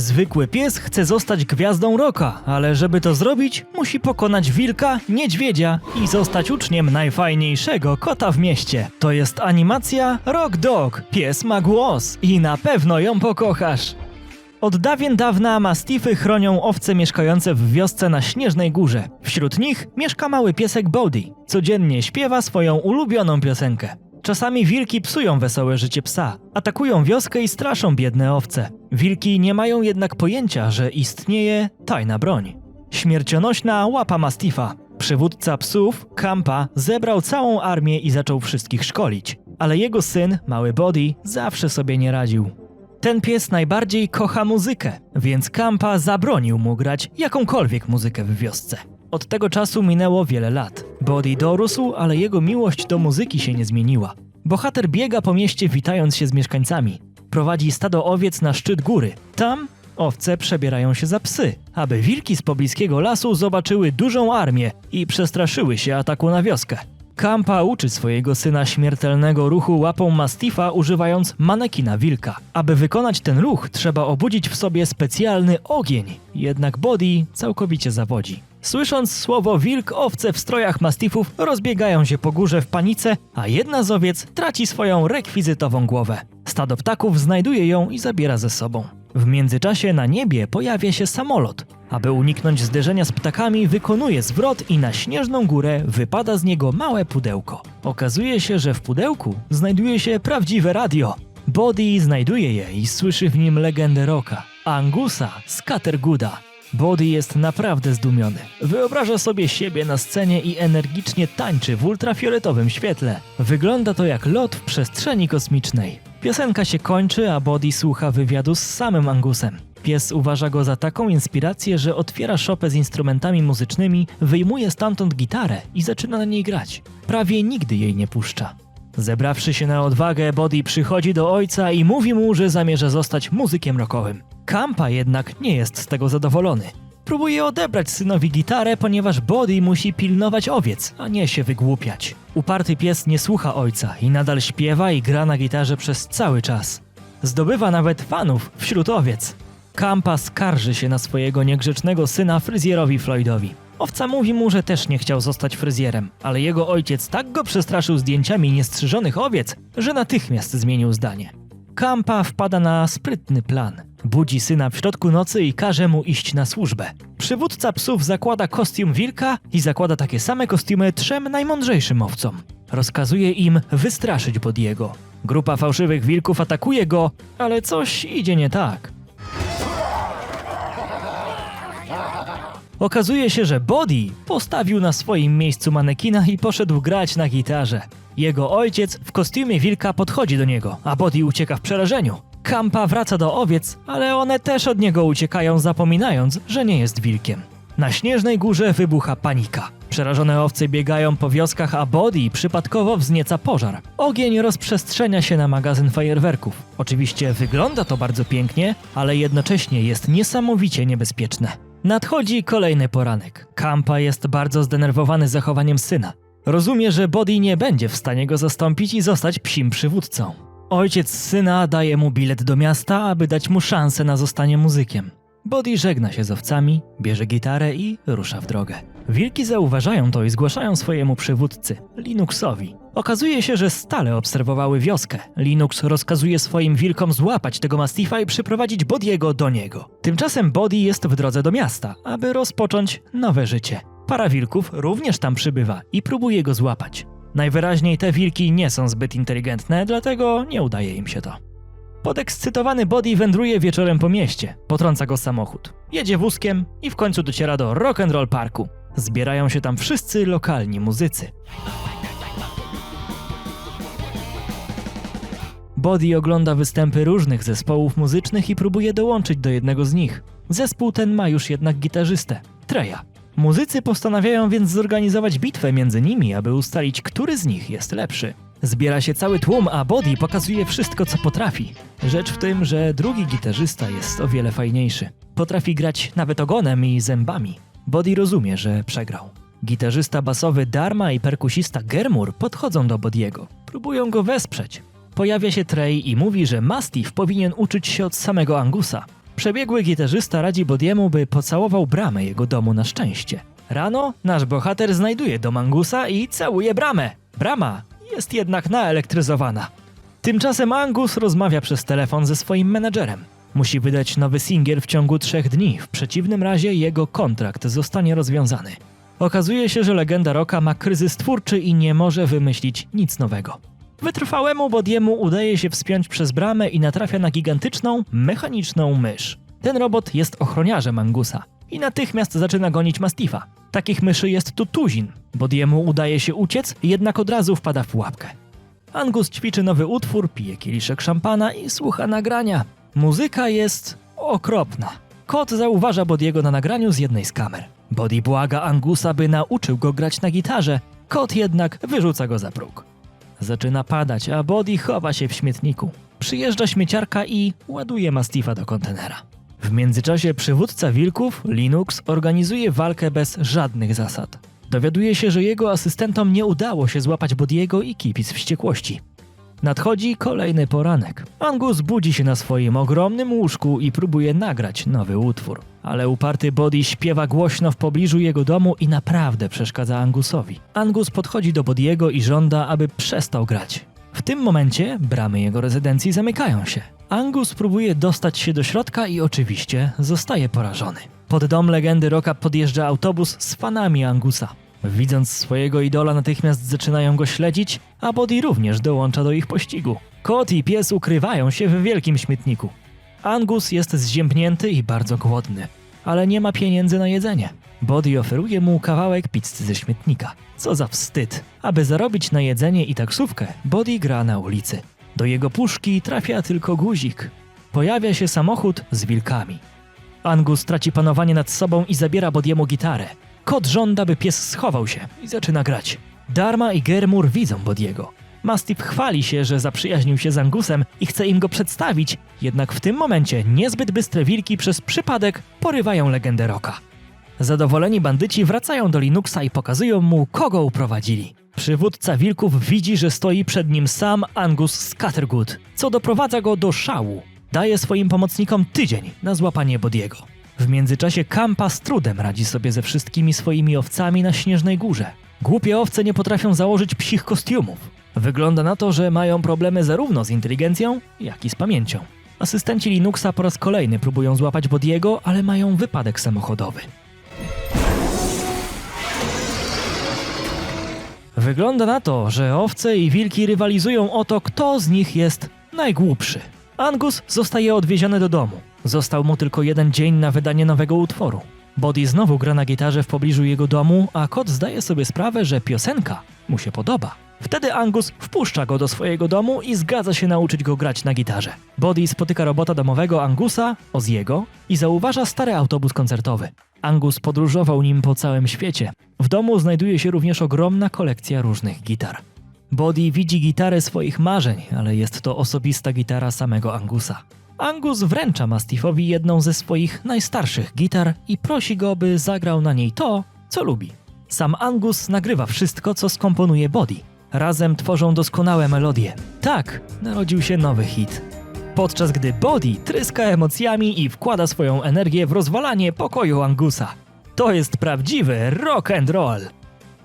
Zwykły pies chce zostać gwiazdą roka, ale żeby to zrobić, musi pokonać wilka, niedźwiedzia i zostać uczniem najfajniejszego kota w mieście. To jest animacja Rock Dog. Pies ma głos i na pewno ją pokochasz. Od dawien dawna mastify chronią owce mieszkające w wiosce na Śnieżnej Górze. Wśród nich mieszka mały piesek Bodhi. Codziennie śpiewa swoją ulubioną piosenkę. Czasami wilki psują wesołe życie psa, atakują wioskę i straszą biedne owce. Wilki nie mają jednak pojęcia, że istnieje tajna broń. Śmiercionośna łapa mastifa. Przywódca psów, Kampa, zebrał całą armię i zaczął wszystkich szkolić. Ale jego syn, mały Body, zawsze sobie nie radził. Ten pies najbardziej kocha muzykę, więc Kampa zabronił mu grać jakąkolwiek muzykę w wiosce. Od tego czasu minęło wiele lat. Body dorósł, ale jego miłość do muzyki się nie zmieniła. Bohater biega po mieście witając się z mieszkańcami. Prowadzi stado owiec na szczyt góry. Tam owce przebierają się za psy, aby wilki z pobliskiego lasu zobaczyły dużą armię i przestraszyły się ataku na wioskę. Kampa uczy swojego syna śmiertelnego ruchu łapą mastifa używając manekina wilka. Aby wykonać ten ruch, trzeba obudzić w sobie specjalny ogień, jednak Body całkowicie zawodzi. Słysząc słowo wilk, owce w strojach mastifów rozbiegają się po górze w panice, a jedna z owiec traci swoją rekwizytową głowę. Stado ptaków znajduje ją i zabiera ze sobą. W międzyczasie na niebie pojawia się samolot. Aby uniknąć zderzenia z ptakami, wykonuje zwrot i na śnieżną górę wypada z niego małe pudełko. Okazuje się, że w pudełku znajduje się prawdziwe radio. Body znajduje je i słyszy w nim legendę rocka. Angusa z Catergooda. Body jest naprawdę zdumiony. Wyobraża sobie siebie na scenie i energicznie tańczy w ultrafioletowym świetle. Wygląda to jak lot w przestrzeni kosmicznej. Piosenka się kończy, a Body słucha wywiadu z samym Angusem. Pies uważa go za taką inspirację, że otwiera szopę z instrumentami muzycznymi, wyjmuje stamtąd gitarę i zaczyna na niej grać. Prawie nigdy jej nie puszcza. Zebrawszy się na odwagę, Body przychodzi do ojca i mówi mu, że zamierza zostać muzykiem rockowym. Kampa jednak nie jest z tego zadowolony. Próbuje odebrać synowi gitarę, ponieważ Body musi pilnować owiec, a nie się wygłupiać. Uparty pies nie słucha ojca i nadal śpiewa i gra na gitarze przez cały czas. Zdobywa nawet fanów wśród owiec. Kampa skarży się na swojego niegrzecznego syna fryzjerowi Floydowi. Owca mówi mu, że też nie chciał zostać fryzjerem, ale jego ojciec tak go przestraszył zdjęciami niestrzyżonych owiec, że natychmiast zmienił zdanie. Kampa wpada na sprytny plan. Budzi syna w środku nocy i każe mu iść na służbę. Przywódca psów zakłada kostium wilka i zakłada takie same kostiumy trzem najmądrzejszym owcom. Rozkazuje im wystraszyć Bodiego. Grupa fałszywych wilków atakuje go, ale coś idzie nie tak. Okazuje się, że Body postawił na swoim miejscu manekina i poszedł grać na gitarze. Jego ojciec w kostiumie wilka podchodzi do niego, a Body ucieka w przerażeniu. Kampa wraca do owiec, ale one też od niego uciekają, zapominając, że nie jest wilkiem. Na śnieżnej górze wybucha panika. Przerażone owce biegają po wioskach, a Body przypadkowo wznieca pożar. Ogień rozprzestrzenia się na magazyn fajerwerków. Oczywiście wygląda to bardzo pięknie, ale jednocześnie jest niesamowicie niebezpieczne. Nadchodzi kolejny poranek. Kampa jest bardzo zdenerwowany zachowaniem syna. Rozumie, że Body nie będzie w stanie go zastąpić i zostać psim przywódcą. Ojciec syna daje mu bilet do miasta, aby dać mu szansę na zostanie muzykiem. Body żegna się z owcami, bierze gitarę i rusza w drogę. Wilki zauważają to i zgłaszają swojemu przywódcy, Linuxowi. Okazuje się, że stale obserwowały wioskę. Linux rozkazuje swoim wilkom złapać tego mastifa i przyprowadzić Bodiego do niego. Tymczasem Body jest w drodze do miasta, aby rozpocząć nowe życie. Para wilków również tam przybywa i próbuje go złapać. Najwyraźniej te wilki nie są zbyt inteligentne, dlatego nie udaje im się to. Podekscytowany Body wędruje wieczorem po mieście. Potrąca go samochód. Jedzie wózkiem i w końcu dociera do rock'n'roll parku. Zbierają się tam wszyscy lokalni muzycy. Body ogląda występy różnych zespołów muzycznych i próbuje dołączyć do jednego z nich. Zespół ten ma już jednak gitarzystę, Treja. Muzycy postanawiają więc zorganizować bitwę między nimi, aby ustalić, który z nich jest lepszy. Zbiera się cały tłum, a Body pokazuje wszystko, co potrafi. Rzecz w tym, że drugi gitarzysta jest o wiele fajniejszy. Potrafi grać nawet ogonem i zębami. Body rozumie, że przegrał. Gitarzysta basowy Dharma i perkusista Germur podchodzą do Bodiego. Próbują go wesprzeć. Pojawia się Trey i mówi, że Mastiff powinien uczyć się od samego Angusa. Przebiegły gitarzysta radzi Bodiemu, by pocałował bramę jego domu na szczęście. Rano nasz bohater znajduje dom Angusa i całuje bramę. Brama jest jednak naelektryzowana. Tymczasem Angus rozmawia przez telefon ze swoim menedżerem. Musi wydać nowy singiel w ciągu trzech dni, w przeciwnym razie jego kontrakt zostanie rozwiązany. Okazuje się, że legenda Rocka ma kryzys twórczy i nie może wymyślić nic nowego. Wytrwałemu Bodiemu udaje się wspiąć przez bramę i natrafia na gigantyczną, mechaniczną mysz. Ten robot jest ochroniarzem Angusa i natychmiast zaczyna gonić Mastifa. Takich myszy jest tu tuzin. Bodiemu udaje się uciec, jednak od razu wpada w pułapkę. Angus ćwiczy nowy utwór, pije kieliszek szampana i słucha nagrania. Muzyka jest okropna. Kot zauważa Bodiego na nagraniu z jednej z kamer. Body błaga Angusa, by nauczył go grać na gitarze. Kot jednak wyrzuca go za próg. Zaczyna padać, a Body chowa się w śmietniku. Przyjeżdża śmieciarka i ładuje Mastifa do kontenera. W międzyczasie przywódca wilków, Linux, organizuje walkę bez żadnych zasad. Dowiaduje się, że jego asystentom nie udało się złapać Bodiego i kipi z wściekłości. Nadchodzi kolejny poranek. Angus budzi się na swoim ogromnym łóżku i próbuje nagrać nowy utwór. Ale uparty Body śpiewa głośno w pobliżu jego domu i naprawdę przeszkadza Angusowi. Angus podchodzi do Bodiego i żąda, aby przestał grać. W tym momencie bramy jego rezydencji zamykają się. Angus próbuje dostać się do środka i oczywiście zostaje porażony. Pod dom legendy Rocka podjeżdża autobus z fanami Angusa. Widząc swojego idola, natychmiast zaczynają go śledzić, a Body również dołącza do ich pościgu. Kot i pies ukrywają się w wielkim śmietniku. Angus jest zziębnięty i bardzo głodny, ale nie ma pieniędzy na jedzenie. Body oferuje mu kawałek pizzy ze śmietnika. Co za wstyd. Aby zarobić na jedzenie i taksówkę, Body gra na ulicy. Do jego puszki trafia tylko guzik. Pojawia się samochód z wilkami. Angus traci panowanie nad sobą i zabiera Bodiemu gitarę. Kot żąda, by pies schował się i zaczyna grać. Darma i Germur widzą Bodiego. Mastiff chwali się, że zaprzyjaźnił się z Angusem i chce im go przedstawić, jednak w tym momencie niezbyt bystre wilki przez przypadek porywają legendę Rocka. Zadowoleni bandyci wracają do Linuxa i pokazują mu, kogo uprowadzili. Przywódca wilków widzi, że stoi przed nim sam Angus Scattergood, co doprowadza go do szału. Daje swoim pomocnikom tydzień na złapanie Bodiego. W międzyczasie Kampa z trudem radzi sobie ze wszystkimi swoimi owcami na Śnieżnej Górze. Głupie owce nie potrafią założyć psich kostiumów. Wygląda na to, że mają problemy zarówno z inteligencją, jak i z pamięcią. Asystenci Linuxa po raz kolejny próbują złapać Bodiego, ale mają wypadek samochodowy. Wygląda na to, że owce i wilki rywalizują o to, kto z nich jest najgłupszy. Angus zostaje odwieziony do domu. Został mu tylko jeden dzień na wydanie nowego utworu. Body znowu gra na gitarze w pobliżu jego domu, a kot zdaje sobie sprawę, że piosenka mu się podoba. Wtedy Angus wpuszcza go do swojego domu i zgadza się nauczyć go grać na gitarze. Body spotyka robota domowego Angusa, Oziego, i zauważa stary autobus koncertowy. Angus podróżował nim po całym świecie. W domu znajduje się również ogromna kolekcja różnych gitar. Body widzi gitarę swoich marzeń, ale jest to osobista gitara samego Angusa. Angus wręcza Mastiffowi jedną ze swoich najstarszych gitar i prosi go, by zagrał na niej to, co lubi. Sam Angus nagrywa wszystko, co skomponuje Body. Razem tworzą doskonałe melodie. Tak, narodził się nowy hit. Podczas gdy Body tryska emocjami i wkłada swoją energię w rozwalanie pokoju Angusa. To jest prawdziwy rock and roll.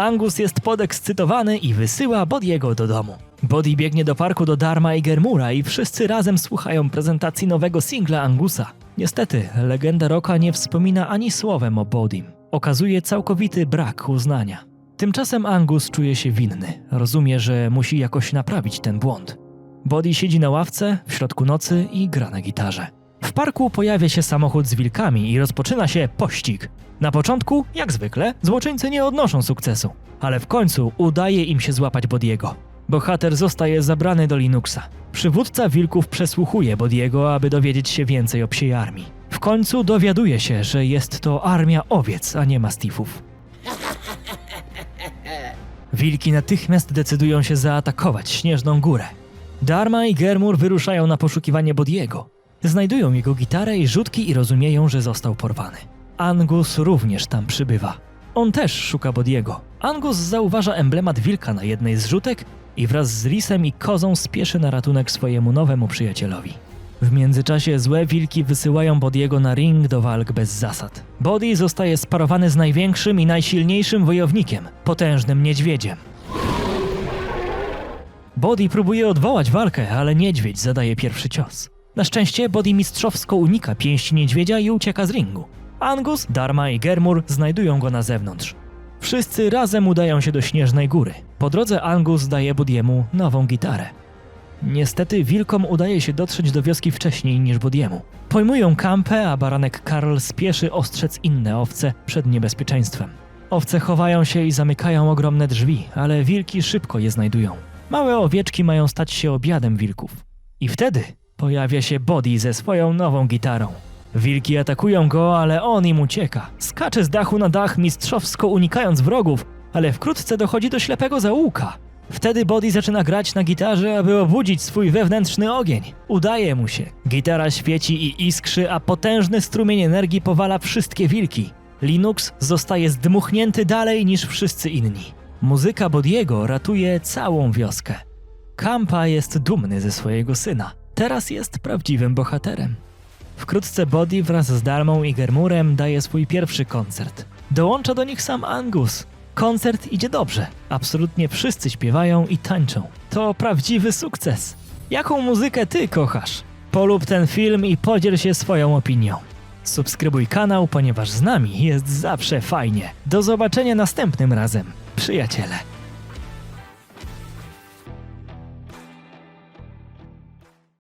Angus jest podekscytowany i wysyła Bodiego do domu. Body biegnie do parku do Darma i Germura i wszyscy razem słuchają prezentacji nowego singla Angusa. Niestety, legenda Rocka nie wspomina ani słowem o Bodim. Okazuje całkowity brak uznania. Tymczasem Angus czuje się winny. Rozumie, że musi jakoś naprawić ten błąd. Body siedzi na ławce w środku nocy i gra na gitarze. W parku pojawia się samochód z wilkami i rozpoczyna się pościg. Na początku, jak zwykle, złoczyńcy nie odnoszą sukcesu, ale w końcu udaje im się złapać Bodiego. Bohater zostaje zabrany do Linuxa. Przywódca wilków przesłuchuje Bodiego, aby dowiedzieć się więcej o psiej armii. W końcu dowiaduje się, że jest to armia owiec, a nie mastifów. Wilki natychmiast decydują się zaatakować Śnieżną Górę. Darma i Germur wyruszają na poszukiwanie Bodiego. Znajdują jego gitarę i rzutki i rozumieją, że został porwany. Angus również tam przybywa. On też szuka Bodiego. Angus zauważa emblemat wilka na jednej z rzutek i wraz z Lisem i Kozą spieszy na ratunek swojemu nowemu przyjacielowi. W międzyczasie złe wilki wysyłają Bodiego na ring do walk bez zasad. Body zostaje sparowany z największym i najsilniejszym wojownikiem, potężnym niedźwiedziem. Body próbuje odwołać walkę, ale niedźwiedź zadaje pierwszy cios. Na szczęście Body mistrzowsko unika pięści niedźwiedzia i ucieka z ringu. Angus, Dharma i Germur znajdują go na zewnątrz. Wszyscy razem udają się do Śnieżnej Góry. Po drodze Angus daje Bodiemu nową gitarę. Niestety wilkom udaje się dotrzeć do wioski wcześniej niż Bodiemu. Pojmują kampę, a baranek Karl spieszy ostrzec inne owce przed niebezpieczeństwem. Owce chowają się i zamykają ogromne drzwi, ale wilki szybko je znajdują. Małe owieczki mają stać się obiadem wilków. I wtedy pojawia się Body ze swoją nową gitarą. Wilki atakują go, ale on im ucieka. Skacze z dachu na dach, mistrzowsko unikając wrogów, ale wkrótce dochodzi do ślepego zaułka. Wtedy Body zaczyna grać na gitarze, aby obudzić swój wewnętrzny ogień. Udaje mu się. Gitara świeci i iskrzy, a potężny strumień energii powala wszystkie wilki. Linux zostaje zdmuchnięty dalej niż wszyscy inni. Muzyka Bodiego ratuje całą wioskę. Kampa jest dumny ze swojego syna. Teraz jest prawdziwym bohaterem. Wkrótce Body wraz z Darmą i Germurem daje swój pierwszy koncert. Dołącza do nich sam Angus. Koncert idzie dobrze. Absolutnie wszyscy śpiewają i tańczą. To prawdziwy sukces. Jaką muzykę ty kochasz? Polub ten film i podziel się swoją opinią. Subskrybuj kanał, ponieważ z nami jest zawsze fajnie. Do zobaczenia następnym razem, przyjaciele.